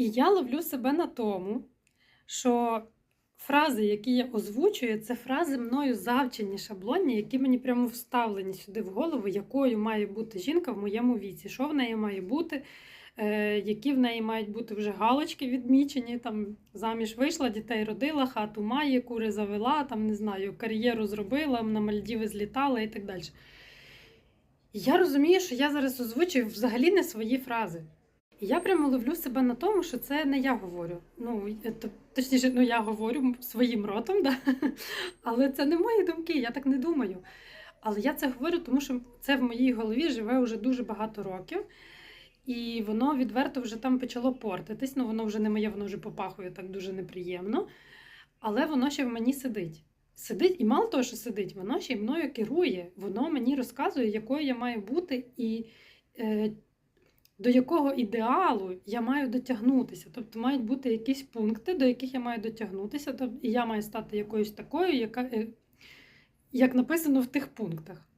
І я ловлю себе на тому, що фрази, які я озвучую, це фрази мною завчені шаблонні, які мені прямо вставлені сюди в голову, якою має бути жінка в моєму віці, що в неї має бути, е, які в неї мають бути вже галочки відмічені, там заміж вийшла, дітей родила, хату має, кури завела, там не знаю, кар'єру зробила, на Мальдіви злітала і так далі. Я розумію, що я зараз озвучую взагалі не свої фрази. І я прямо ловлю себе на тому, що це не я говорю. Ну, то- точніше, ну я говорю своїм ротом, да? але це не мої думки, я так не думаю. Але я це говорю, тому що це в моїй голові живе вже дуже багато років, і воно відверто вже там почало портитись. Ну, воно вже не моє, воно вже попахує так дуже неприємно. Але воно ще в мені сидить. Сидить, і мало того, що сидить, воно ще й мною керує. Воно мені розказує, якою я маю бути, і е, до якого ідеалу я маю дотягнутися. Тобто мають бути якісь пункти, до яких я маю дотягнутися, тобто, і я маю стати якоюсь такою, яка, е, як написано в тих пунктах.